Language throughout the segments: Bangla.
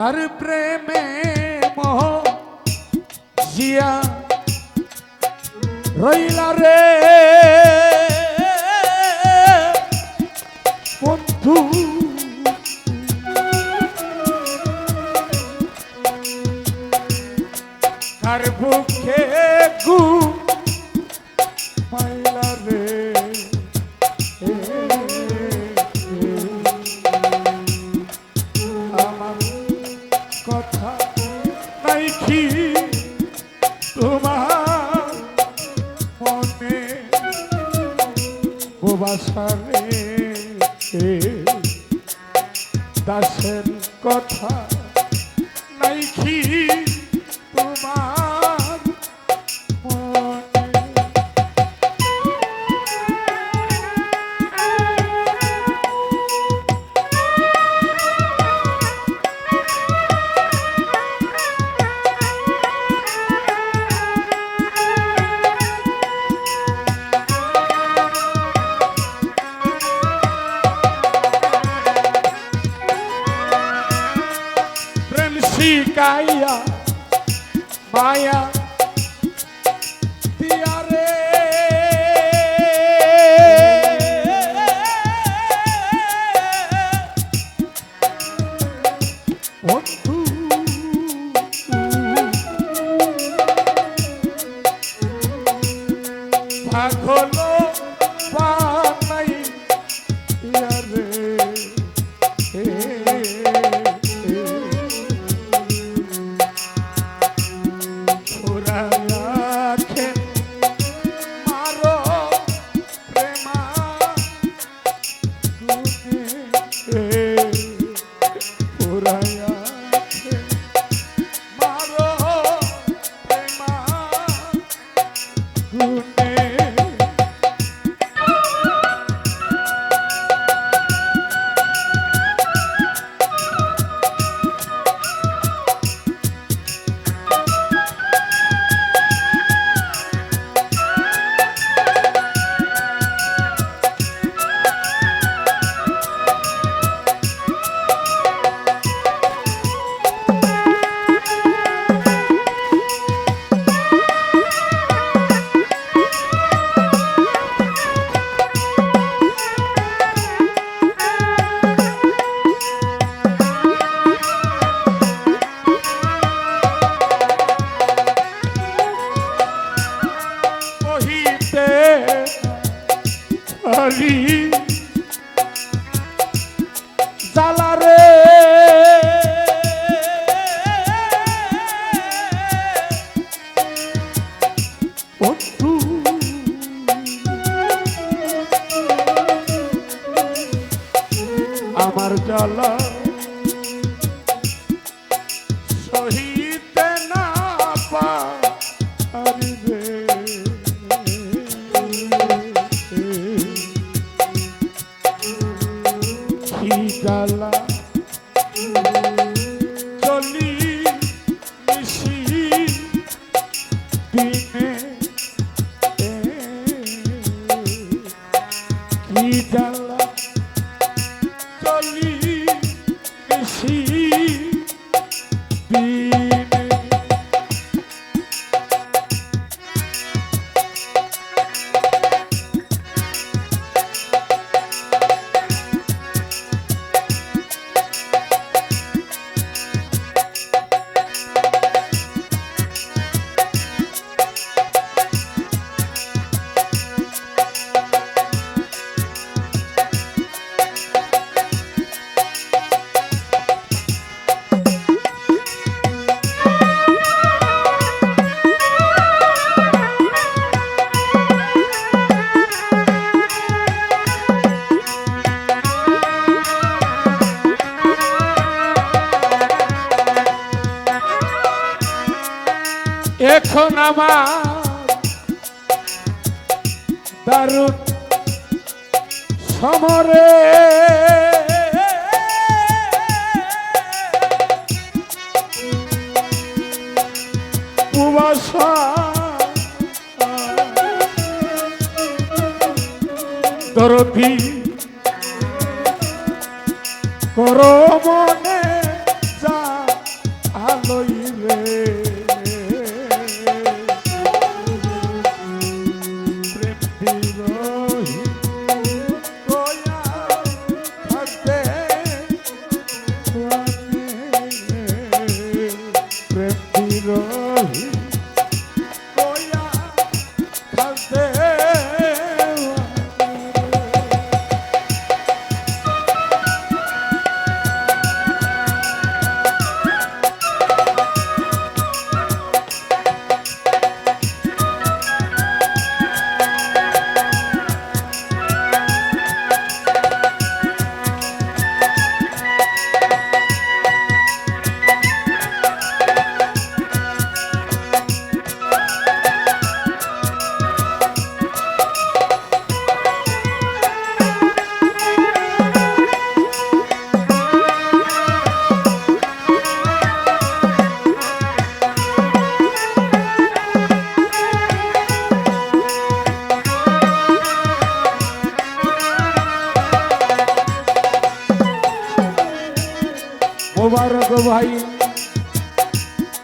আর প্রেমে মোহ জিয়া রইলা রে বন্ধু কার বুকে গু মাইলা তোমার মনে বাসারে কথা শিকাইয়া মায়া। হরি জালারে আমার জ্বালা চলি মিশি চলি এখন আমার দারুণ সমরে। কুয়াশা দরদি করো মনে মোবারক ভাই।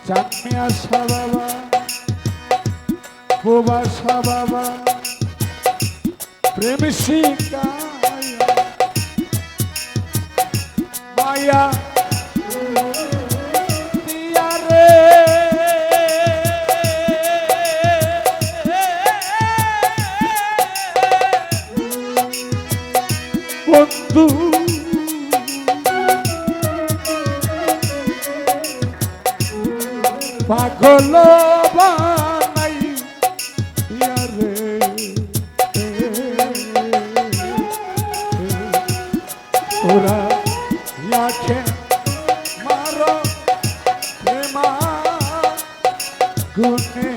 চাঁদমিয়া সা বাবা বোবা সা বাবা প্রেম শিকায় মায়া পাগল বানাই রে। ওরা ইয়াকে মারো প্রেমা গুনে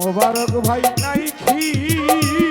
মোবারক ভাই নাইকি